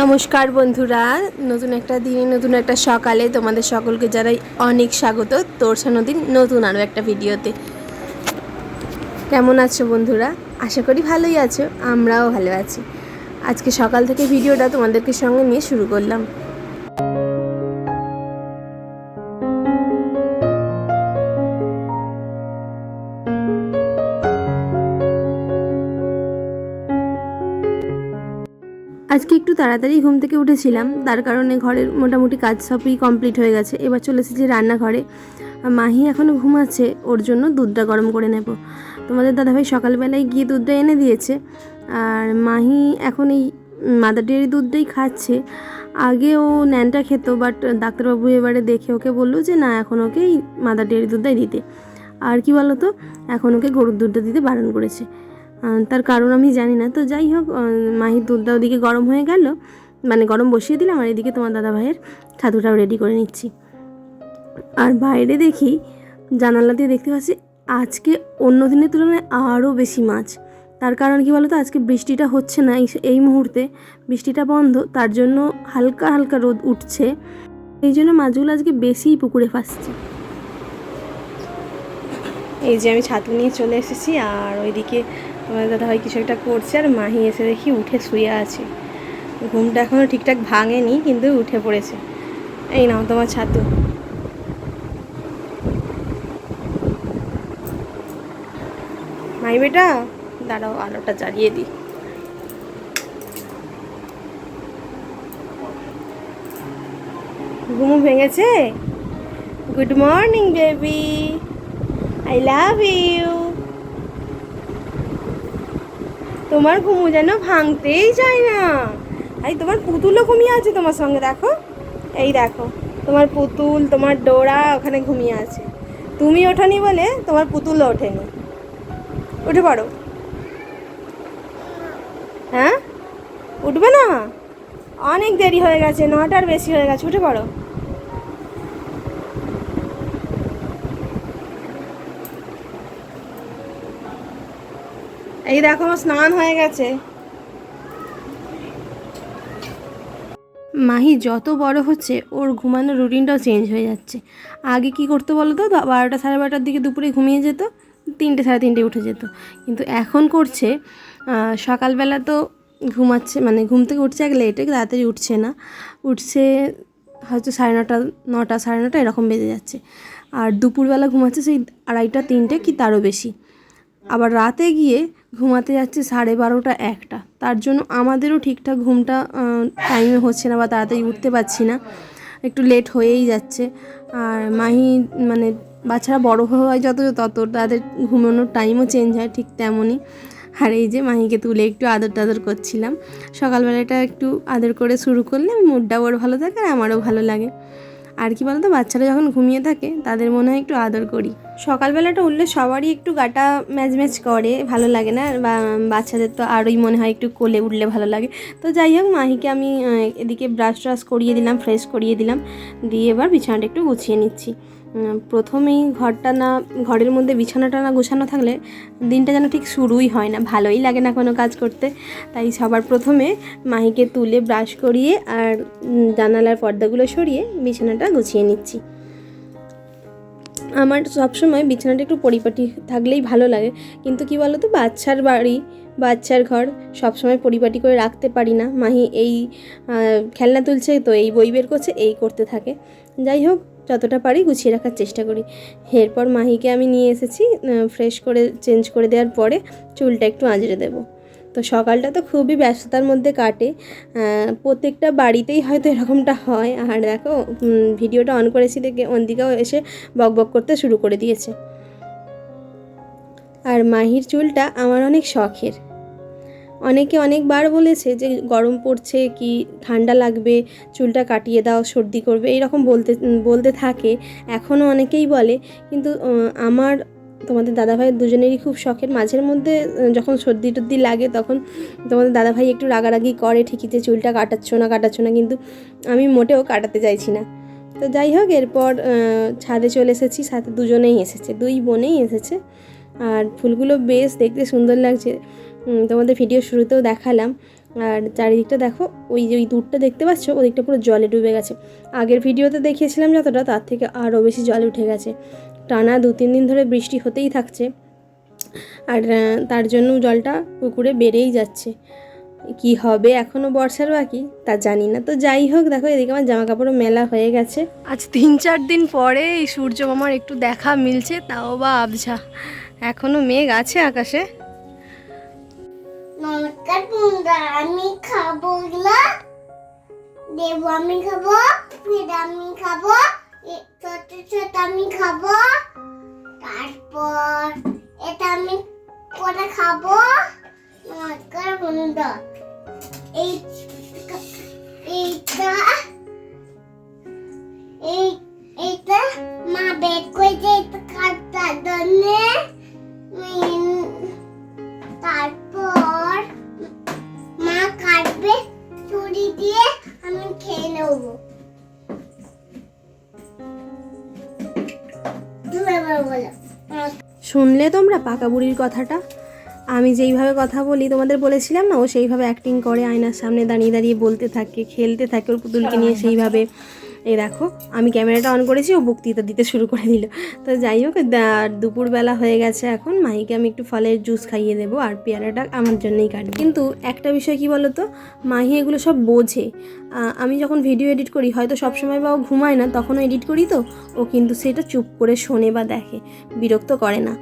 নমস্কার বন্ধুরা, নতুন একটা দিনে, নতুন একটা সকালে তোমাদের সকলকে জানাই অনেক স্বাগত। তোরসা নদীর নতুন আরও একটা ভিডিওতে। কেমন আছো বন্ধুরা? আশা করি ভালোই আছো, আমরাও ভালো আছি। আজকে সকাল থেকে ভিডিওটা তোমাদেরকে সঙ্গে নিয়ে শুরু করলাম। আজকে একটু তাড়াতাড়ি ঘুম থেকে উঠেছিলাম। তার কারণে ঘরের মোটামুটি কাজ সবই কমপ্লিট হয়ে গেছে। এবার চলে এসেছি রান্নাঘরে। মাহি এখনও ঘুমাচ্ছে, ওর জন্য দুধটা গরম করে নেব। তোমাদের দাদাভাই সকালবেলায় গিয়ে দুধটা এনে দিয়েছে। আর মাহি এখন এই মাদার ডেয়ারি দুধটাই খাচ্ছে। আগে ও ন্যানটা খেত, বাট ডাক্তারবাবু এবারে দেখে ওকে বলল যে, না, এখন ওকে এই মাদার ডেয়ারি দুধটাই দিতে। আর কি বলো তো এখন ওকে গরুর দুধটা দিতে বারণ করেছে। তার কারণ আমি জানি না। তো যাই হোক মাহির দুধটা ওদিকে গরম হয়ে গেল। মানে গরম বসিয়ে দিলাম, আর এদিকে তোমার দাদা ভাইয়ের ছাতুটাও রেডি করে নিচ্ছি। আর বাইরে দেখি, জানালা দিয়ে দেখতে পাচ্ছি, আজকে অন্য দিনের তুলনায় আরও বেশি মাছ। তার কারণ কি বলতো, আজকে বৃষ্টিটা হচ্ছে না এই মুহূর্তে। বৃষ্টিটা বন্ধ, তার জন্য হালকা হালকা রোদ উঠছে। এই জন্য মাছগুলো আজকে বেশিই পুকুরে ফাঁসছে। এই যে আমি ছাতু নিয়ে চলে এসেছি, আর ওইদিকে আমার দাদা ভাই কিছু একটা করছে আর মাহি এসে দেখি উঠে শুয়ে আছে। ঘুমটা এখনও ঠিকঠাক ভাঙেনি, কিন্তু উঠে পড়েছে। এই নাও তোমার ছাতু। মাই বেটা, দাঁড়াও, আলোটা জ্বালিয়ে দিই। ঘুমু ভেঙেছে? Good morning, baby. I love you. তোমার ঘুমু যেন ভাঙতেই চায় না। এই তোমার পুতুলও ঘুমিয়ে আছে তোমার সঙ্গে, দেখো। এই দেখো, তোমার পুতুল, তোমার ডোরা ওখানে ঘুমিয়ে আছে। তুমি ওঠনি বলে তোমার পুতুলও ওঠেনি। উঠে পড়ো। হ্যাঁ? উঠবে না? অনেক দেরি হয়ে গেছে, নটার বেশি হয়ে গেছে, উঠে পড়ো। এই দেখো, আমার স্নান হয়ে গেছে। মাহি যত বড় হচ্ছে, ওর ঘুমানোর রুটিনটাও চেঞ্জ হয়ে যাচ্ছে। আগে কি করতো বলো তো? বারোটা সাড়ে বারোটার দিকে দুপুরে ঘুমিয়ে যেত, তিনটে সাড়ে তিনটে উঠে যেত। কিন্তু এখন করছে সকালবেলা তো ঘুমাচ্ছে মানে ঘুম থেকে উঠছে এক লেটে তাড়াতাড়ি উঠছে না। উঠছে হয়তো সাড়ে নটা নটা সাড়ে নটা, এরকম বেজে যাচ্ছে। আর দুপুরবেলা ঘুমাচ্ছে সেই আড়াইটা, তিনটে, কি তারও বেশি। আবার রাতে গিয়ে ঘুমাতে যাচ্ছে সাড়ে বারোটা একটা। তার জন্য আমাদেরও ঠিকঠাক ঘুমটা টাইমে হচ্ছে না বা তাড়াতাড়ি উঠতে পারছি না। একটু লেট হয়েই যাচ্ছে। আর মাহি মানে বাচ্চারা বড় হয় যত তত, তাদের ঘুমানোর টাইমও চেঞ্জ হয় ঠিক তেমনই। আর এই যে মাহিকে তুলে একটু আদর টাদর করছিলাম। সকালবেলাটা একটু আদর করে শুরু করলে মুডটা ওর ভালো থাকে আর আমারও ভালো লাগে। আর কি বলতো, বাচ্চারা যখন ঘুমিয়ে থাকে, তাদের মনে হয় একটু আদর করি। সকালবেলাটা উঠলে সবারই একটু গাটা ম্যাচ ম্যাচ করে, ভালো লাগে না, বা বাচ্চাদের তো আরোই মনে হয় একটু কোলে উঠলে ভালো লাগে। তো যাই হোক, মাহিকে আমি এদিকে ব্রাশ ট্রাশ করিয়ে দিলাম ফ্রেশ করিয়ে দিলাম, দিয়ে এবার বিছানাটা একটু গুছিয়ে নিচ্ছি। প্রথমেই ঘরটা না ঘরের মধ্যে বিছানাটা না গোছানো থাকলে দিনটা যেন ঠিক শুরুই হয় না, ভালোই লাগে না কোনো কাজ করতে। তাই সবার প্রথমে মাহিকে তুলে ব্রাশ করিয়ে আর জানালার পর্দাগুলো সরিয়ে বিছানাটা গুছিয়ে নিচ্ছি। আমার সবসময় বিছানাটা একটু পরিপাটি থাকলেই ভালো লাগে, কিন্তু কি বলতো, বাচ্চার বাড়ি, বাচ্চার ঘর সবসময় পরিপাটি করে রাখতে পারি না। মাহি এই খেলনা তুলছে তো, এই বই বের করছে, এই করতে থাকে। যাই হোক যতটা পারি গুছিয়ে রাখার চেষ্টা করি। এরপর মাহিকে আমি নিয়ে এসেছি ফ্রেশ করে চেঞ্জ করে দেওয়ার পরে চুলটা একটু আঁচড়ে দেবো। তো সকালটা তো খুবই ব্যস্ততার মধ্যে কাটে। প্রত্যেকটা বাড়িতেই হয়তো এরকমটা হয়। আর দেখো ভিডিওটা অন করেছি দেখে অন্দিকাও এসে বক বক করতে শুরু করে দিয়েছে। আর মাহির চুলটা আমার অনেক শখের। অনেকে অনেকবার বলেছে যে গরম পড়ছে, কি ঠান্ডা লাগবে, চুলটা কাটিয়ে দাও, সর্দি করবে, এইরকম বলতে বলতে থাকে। এখনও অনেকেই বলে, কিন্তু আমার, তোমাদের দাদাভাই দুজনেরই খুব শখের। মাঝের মধ্যে যখন সর্দি টর্দি লাগে, তখন তোমাদের দাদাভাই একটু রাগারাগি করে, ঠিকই যে চুলটা কাটাচ্ছ না কাটাচ্ছ না, কিন্তু আমি মোটেও কাটাতে চাইছি না। তো যাই হোক, এরপর ছাদে চলে এসেছি। সাথে দুজনেই এসেছে, দুই বোনেই এসেছে। আর ফুলগুলো বেশ দেখতে সুন্দর লাগছে। তোমাদের ভিডিও শুরুতেও দেখালাম। আর চারিদিকটা দেখো, ওই যে ওই দূরটা দেখতে পাচ্ছ, ওদিকটা পুরো জলে ডুবে গেছে। আগের ভিডিওতে দেখিয়েছিলাম যতটা, তার থেকে আরও বেশি জল উঠে গেছে। টানা দু তিন দিন ধরে বৃষ্টি হতেই থাকছে। আর তার জন্য জলটা পুকুরে বেড়েই যাচ্ছে। কি হবে এখনও বর্ষার বাকি, তা জানি না। তো যাই হোক, দেখো এদিকে আমার জামা কাপড়ও মেলা হয়ে গেছে। আজ তিন চার দিন পরে এই সূর্য মামার একটু দেখা মিলছে, তাও বা আবঝা এখনও মেঘ আছে আকাশে। নমস্কার আমি খাব এগুলো দেবো, আমি খাব, ফির আমি খাব ছোট ছোট আমি খাব। তারপর এটা আমি করে খাব। নমস্কার বন্ধুরা এই এইটা এই, এইটা মা বের করে এটা কাটার জন্য। শুনলে তোমরা পাকা বুড়ির কথাটা। আমি যেইভাবে কথা বলি তোমাদের বলেছিলাম না ও সেইভাবে অ্যাক্টিং করে আয়নার সামনে দাঁড়িয়ে দাঁড়িয়ে বলতে থাকে খেলতে থাকে ওর পুতুলকে নিয়ে সেইভাবে। এই দেখো, আমি ক্যামেরাটা অন করেছি, ও বক্তৃতা দিতে শুরু করে দিল। তো যাই হোক দুপুরবেলা হয়ে গেছে এখন। মাহিকে আমি একটু ফলের জুস খাইয়ে দেবো আর পেয়ারাটা আমার জন্যই কাটবে। কিন্তু একটা বিষয় কি বলো তো মাহি এগুলো সব বোঝে। আমি যখন ভিডিও এডিট করি, হয়তো সবসময় বা ও ঘুমায় না তখনও এডিট করি তো। ও কিন্তু সেটা চুপ করে শোনে বা দেখে, বিরক্ত করে না।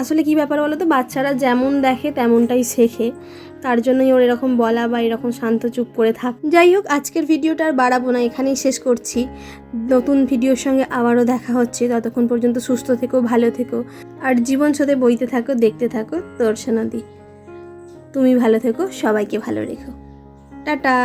আসলে কি ব্যাপার বলো তো বাচ্চারা যেমন দেখে, তেমনটাই শেখে। তার জন্যই ওর এরকম বলা বা এরকম শান্ত চুপ করে থাক। যাই হোক, আজকের ভিডিওটা আর বাড়াবো না, এখানেই শেষ করছি। নতুন ভিডিওর সঙ্গে আবারও দেখা হচ্ছে। ততক্ষণ পর্যন্ত সুস্থ থেকো, ভালো থেকো। আর জীবন সাথে বইতে থাকো, দেখতে থাকো। দর্শনাদি তুমি ভালো থেকো, সবাইকে ভালো রেখো। টাটা।